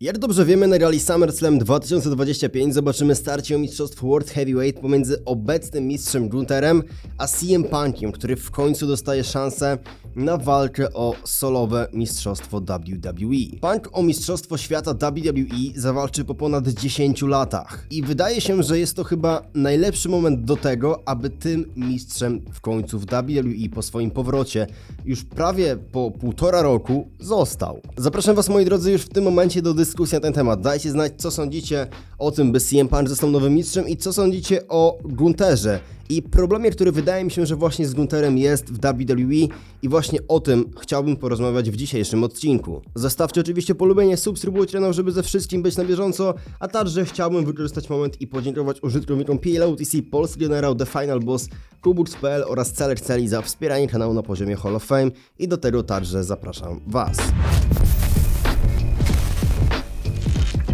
Jak dobrze wiemy, na gali SummerSlam 2025 zobaczymy starcie o mistrzostwo World Heavyweight pomiędzy obecnym mistrzem Gunterem a CM Punkiem, który w końcu dostaje szansę na walkę o solowe mistrzostwo WWE. Punk o mistrzostwo świata WWE zawalczy po ponad 10 latach i wydaje się, że jest to chyba najlepszy moment do tego, aby tym mistrzem w końcu w WWE po swoim powrocie już prawie po półtora roku został. Zapraszam Was moi drodzy już w tym momencie do dyskusji na ten temat. Dajcie znać co sądzicie o tym, by CM Punk został nowym mistrzem i co sądzicie o Gunterze i problemie, który wydaje mi się, że właśnie z Gunterem jest w WWE i właśnie o tym chciałbym porozmawiać w dzisiejszym odcinku. Zostawcie oczywiście polubienie, subskrybujcie kanał, żeby ze wszystkim być na bieżąco, a także chciałbym wykorzystać moment i podziękować użytkownikom PLOTC, Polski Generał, The Final Boss, Kubux.pl oraz Celer Celi za wspieranie kanału na poziomie Hall of Fame i do tego także zapraszam Was.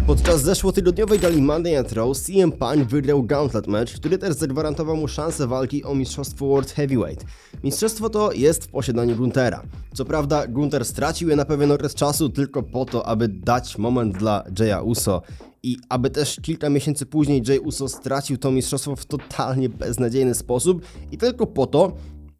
Podczas zeszłotygodniowej gali Monday Night Raw CM Punk wygrał Gauntlet Match, który też zagwarantował mu szansę walki o mistrzostwo World Heavyweight. Mistrzostwo to jest w posiadaniu Guntera. Co prawda Gunter stracił je na pewien okres czasu tylko po to, aby dać moment dla Jaya Uso i aby też kilka miesięcy później Jay Uso stracił to mistrzostwo w totalnie beznadziejny sposób i tylko po to,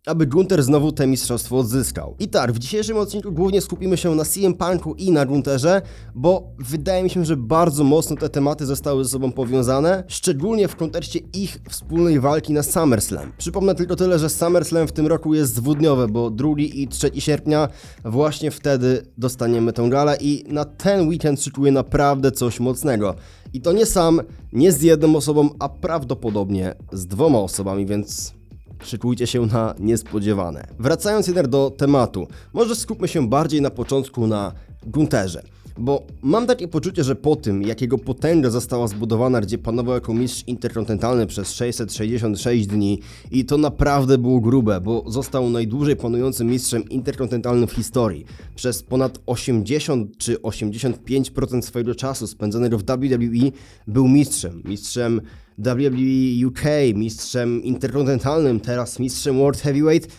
aby Gunter znowu te mistrzostwo odzyskał. I tak, w dzisiejszym odcinku głównie skupimy się na CM Punku i na Gunterze, bo wydaje mi się, że bardzo mocno te tematy zostały ze sobą powiązane, szczególnie w kontekście ich wspólnej walki na SummerSlam. Przypomnę tylko tyle, że SummerSlam w tym roku jest dwudniowe, bo 2 i 3 sierpnia właśnie wtedy dostaniemy tę galę i na ten weekend szykuję naprawdę coś mocnego. I to nie sam, nie z jedną osobą, a prawdopodobnie z dwoma osobami, więc Szykujcie się na niespodziewane. Wracając jednak do tematu, może skupmy się bardziej na początku na Gunterze. Bo mam takie poczucie, że po tym, jakiego potęga została zbudowana, gdzie panował jako mistrz interkontynentalny przez 666 dni i to naprawdę było grube, bo został najdłużej panującym mistrzem interkontynentalnym w historii. Przez ponad 80 czy 85% swojego czasu spędzonego w WWE był mistrzem. Mistrzem WWE UK, mistrzem interkontynentalnym, teraz mistrzem World Heavyweight.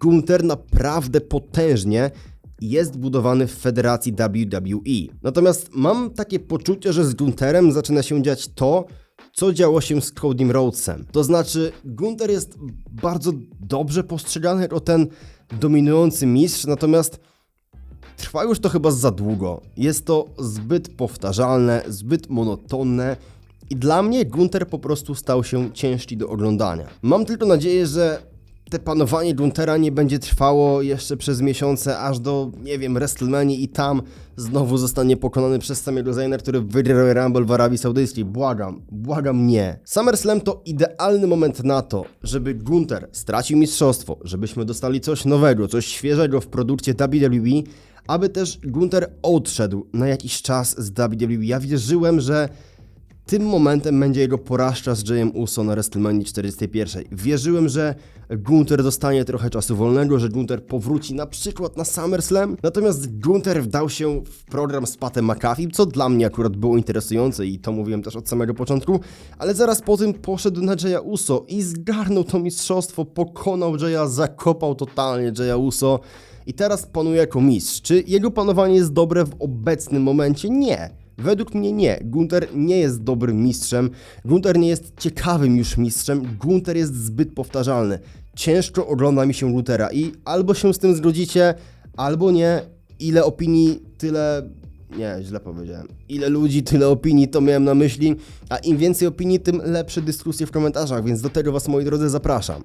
Gunther naprawdę potężnie jest budowany w federacji WWE. Natomiast mam takie poczucie, że z Gunterem zaczyna się dziać to, co działo się z Codym Rhodesem. To znaczy, Gunter jest bardzo dobrze postrzegany jako ten dominujący mistrz, natomiast trwa już to chyba za długo. Jest to zbyt powtarzalne, zbyt monotonne. I dla mnie Gunter po prostu stał się ciężki do oglądania. Mam tylko nadzieję, że te panowanie Guntera nie będzie trwało jeszcze przez miesiące, aż do, nie wiem, WrestleMania i tam znowu zostanie pokonany przez samego Zayna, który wygrał Rumble w Arabii Saudyjskiej. Błagam, błagam nie. SummerSlam to idealny moment na to, żeby Gunter stracił mistrzostwo, żebyśmy dostali coś nowego, coś świeżego w produkcie WWE, aby też Gunter odszedł na jakiś czas z WWE. Ja wierzyłem, że tym momentem będzie jego porażka z Jayem Uso na WrestleMania 41. Wierzyłem, że Gunther dostanie trochę czasu wolnego, że Gunther powróci na przykład na SummerSlam, natomiast Gunther wdał się w program z Patem McAfee, co dla mnie akurat było interesujące i to mówiłem też od samego początku, ale zaraz po tym poszedł na Jaya Uso i zgarnął to mistrzostwo, pokonał Jaya, zakopał totalnie Jaya Uso i teraz panuje jako mistrz. Czy jego panowanie jest dobre w obecnym momencie? Nie. Według mnie nie. Gunter nie jest dobrym mistrzem. Gunter nie jest ciekawym już mistrzem. Gunter jest zbyt powtarzalny. Ciężko ogląda mi się Guntera i albo się z tym zgodzicie, albo nie. Ile opinii, tyle. Nie, źle powiedziałem. Ile ludzi, tyle opinii, to miałem na myśli. A im więcej opinii, tym lepsze dyskusje w komentarzach, więc do tego Was, moi drodzy, zapraszam.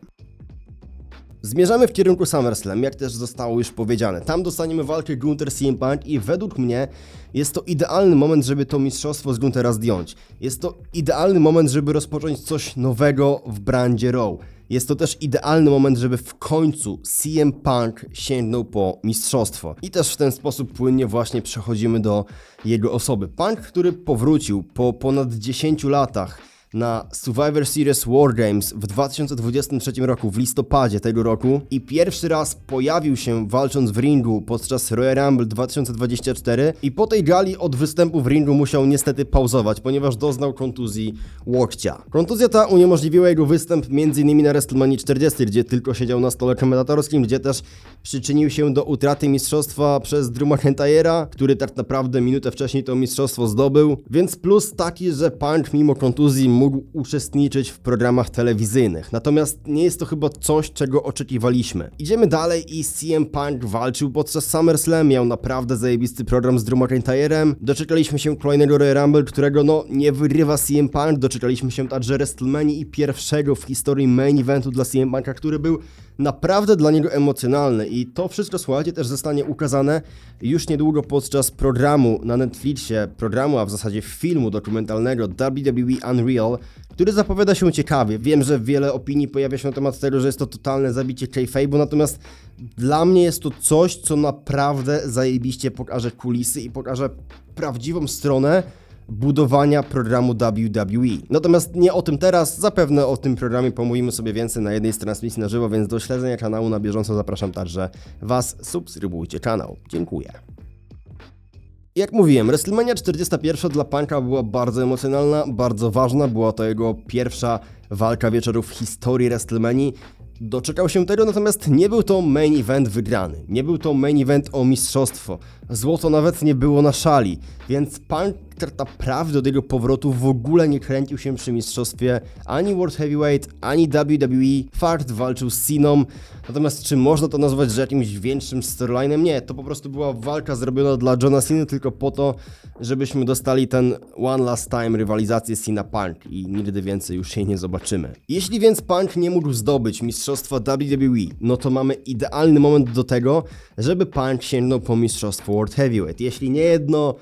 Zmierzamy w kierunku SummerSlam, jak też zostało już powiedziane. Tam dostaniemy walkę Gunther CM Punk i według mnie jest to idealny moment, żeby to mistrzostwo z Guntera zdjąć. Jest to idealny moment, żeby rozpocząć coś nowego w brandzie Raw. Jest to też idealny moment, żeby w końcu CM Punk sięgnął po mistrzostwo. I też w ten sposób płynnie właśnie przechodzimy do jego osoby. Punk, który powrócił po ponad 10 latach na Survivor Series War Games w 2023 roku, w listopadzie tego roku i pierwszy raz pojawił się walcząc w ringu podczas Royal Rumble 2024 i po tej gali od występu w ringu musiał niestety pauzować, ponieważ doznał kontuzji łokcia. Kontuzja ta uniemożliwiła jego występ m.in. na WrestleMania 40, gdzie tylko siedział na stole komentatorskim, gdzie też przyczynił się do utraty mistrzostwa przez Drew McIntyre'a, który tak naprawdę minutę wcześniej to mistrzostwo zdobył, więc plus taki, że Punk mimo kontuzji mógł uczestniczyć w programach telewizyjnych. Natomiast nie jest to chyba coś, czego oczekiwaliśmy. Idziemy dalej i CM Punk walczył podczas SummerSlam, miał naprawdę zajebisty program z Drew McIntyre'em. Doczekaliśmy się kolejnego Royal Rumble, którego no nie wyrywa CM Punk. Doczekaliśmy się także WrestleMania i pierwszego w historii main eventu dla CM Punka, który był naprawdę dla niego emocjonalny i to wszystko, słuchajcie, też zostanie ukazane już niedługo podczas programu na Netflixie, programu, a w zasadzie filmu dokumentalnego WWE Unreal, który zapowiada się ciekawie. Wiem, że wiele opinii pojawia się na temat tego, że jest to totalne zabicie kayfabe'u, natomiast dla mnie jest to coś, co naprawdę zajebiście pokaże kulisy i pokaże prawdziwą stronę budowania programu WWE. Natomiast nie o tym teraz, zapewne o tym programie pomówimy sobie więcej na jednej z transmisji na żywo, więc do śledzenia kanału na bieżąco zapraszam także Was, subskrybujcie kanał. Dziękuję. Jak mówiłem, WrestleMania 41 dla Punka była bardzo emocjonalna, bardzo ważna, była to jego pierwsza walka wieczoru w historii WrestleManii. Doczekał się tego, natomiast nie był to main event wygrany. Nie był to main event o mistrzostwo. Złoto nawet nie było na szali, więc Punk tak naprawdę od jego powrotu w ogóle nie kręcił się przy mistrzostwie ani World Heavyweight, ani WWE. Fakt walczył z Siną, natomiast czy można to nazwać że jakimś większym storylinem? Nie, to po prostu była walka zrobiona dla Johna Cena tylko po to, żebyśmy dostali ten one last time rywalizację Cena Punk i nigdy więcej już jej nie zobaczymy. Jeśli więc Punk nie mógł zdobyć mistrzostwa WWE, no to mamy idealny moment do tego, żeby Punk sięgnął po mistrzostwo World Heavyweight. Jeśli nie jedno,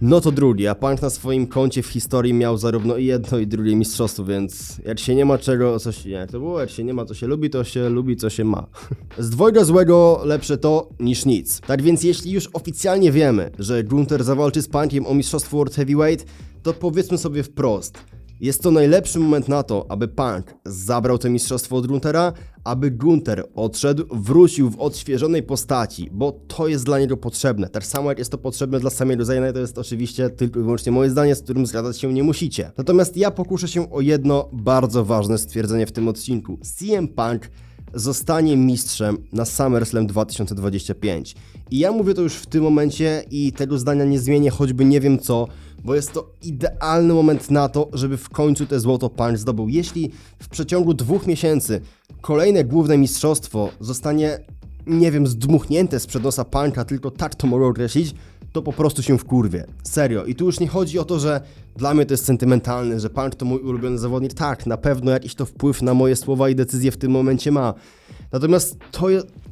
no to drugie, a Punk na swoim koncie w historii miał zarówno i jedno i drugie mistrzostwo, więc jak się nie ma czego, nie, jak to było, jak się nie ma co się lubi, to się lubi co się ma. Z dwojga złego lepsze to niż nic. Tak więc jeśli już oficjalnie wiemy, że Gunther zawalczy z Punkiem o mistrzostwo World Heavyweight, to powiedzmy sobie wprost, jest to najlepszy moment na to, aby Punk zabrał to mistrzostwo od Guntera, aby Gunter odszedł, wrócił w odświeżonej postaci, bo to jest dla niego potrzebne. Tak samo jak jest to potrzebne dla samego Zayna, to jest oczywiście tylko i wyłącznie moje zdanie, z którym zgadzać się nie musicie. Natomiast ja pokuszę się o jedno bardzo ważne stwierdzenie w tym odcinku. CM Punk zostanie mistrzem na SummerSlam 2025. I ja mówię to już w tym momencie i tego zdania nie zmienię, choćby nie wiem co, bo jest to idealny moment na to, żeby w końcu te złoto Punch zdobył. Jeśli w przeciągu dwóch miesięcy kolejne główne mistrzostwo zostanie, nie wiem, zdmuchnięte z nosa Punka, tylko tak to mogę określić, to po prostu się wkurwie. Serio. I tu już nie chodzi o to, że dla mnie to jest sentymentalne, że Punk to mój ulubiony zawodnik. Tak, na pewno jakiś to wpływ na moje słowa i decyzje w tym momencie ma. Natomiast to,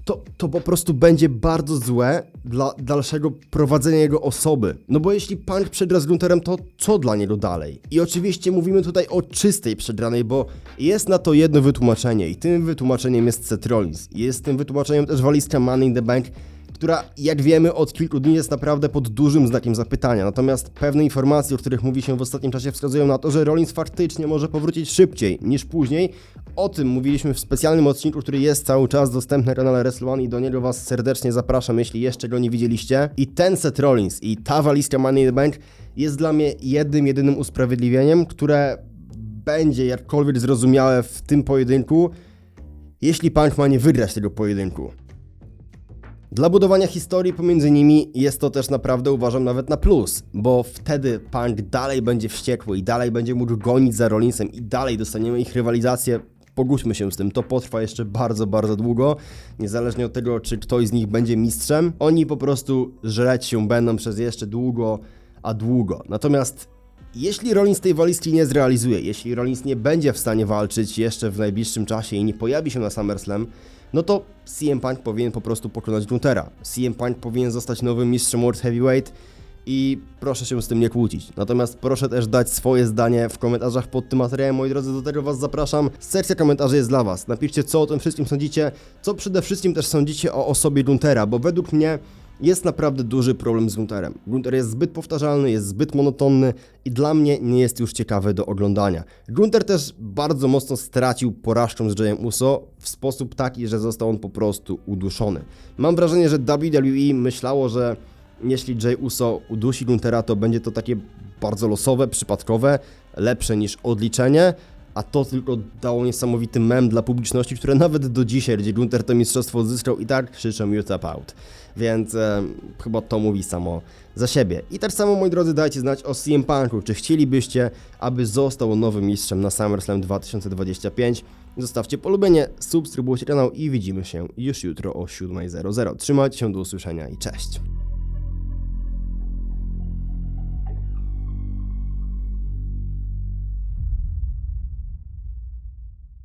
to, to po prostu będzie bardzo złe dla dalszego prowadzenia jego osoby. No bo jeśli Punk przegra z Gunterem, to co dla niego dalej? I oczywiście mówimy tutaj o czystej przegranej, bo jest na to jedno wytłumaczenie i tym wytłumaczeniem jest Seth Rollins. Jest tym wytłumaczeniem też walizka Money in the Bank, która, jak wiemy, od kilku dni jest naprawdę pod dużym znakiem zapytania. Natomiast pewne informacje, o których mówi się w ostatnim czasie, wskazują na to, że Rollins faktycznie może powrócić szybciej niż później. O tym mówiliśmy w specjalnym odcinku, który jest cały czas dostępny na kanale WrestleOne i do niego Was serdecznie zapraszam, jeśli jeszcze go nie widzieliście. I ten set Rollins i ta walizka Money in the Bank jest dla mnie jednym, jedynym usprawiedliwieniem, które będzie jakkolwiek zrozumiałe w tym pojedynku, jeśli Punk ma nie wygrać tego pojedynku. Dla budowania historii pomiędzy nimi jest to też naprawdę uważam nawet na plus, bo wtedy Punk dalej będzie wściekły i dalej będzie mógł gonić za Rollinsem i dalej dostaniemy ich rywalizację. Pogódźmy się z tym, to potrwa jeszcze bardzo, bardzo długo, niezależnie od tego, czy ktoś z nich będzie mistrzem. Oni po prostu żreć się będą przez jeszcze długo, a długo. Natomiast jeśli Rollins tej walizki nie zrealizuje, jeśli Rollins nie będzie w stanie walczyć jeszcze w najbliższym czasie i nie pojawi się na SummerSlam, no to CM Punk powinien po prostu pokonać Guntera. CM Punk powinien zostać nowym mistrzem World Heavyweight i proszę się z tym nie kłócić. Natomiast proszę też dać swoje zdanie w komentarzach pod tym materiałem, moi drodzy, do tego Was zapraszam. Sekcja komentarzy jest dla Was. Napiszcie, co o tym wszystkim sądzicie, co przede wszystkim też sądzicie o osobie Guntera, bo według mnie jest naprawdę duży problem z Gunterem. Gunter jest zbyt powtarzalny, jest zbyt monotonny i dla mnie nie jest już ciekawy do oglądania. Gunter też bardzo mocno stracił porażką z Jayem Uso w sposób taki, że został on po prostu uduszony. Mam wrażenie, że WWE myślało, że jeśli Jay Uso udusi Guntera, to będzie to takie bardzo losowe, przypadkowe, lepsze niż odliczenie, a to tylko dało niesamowity mem dla publiczności, które nawet do dzisiaj, gdzie Gunter to mistrzostwo odzyskał i tak krzyczą you tap out. Więc e, chyba to mówi samo za siebie. I tak samo, moi drodzy, dajcie znać o CM Punku. Czy chcielibyście, aby został nowym mistrzem na SummerSlam 2025? Zostawcie polubienie, subskrybujcie kanał i widzimy się już jutro o 7.00. Trzymajcie się, do usłyszenia i cześć.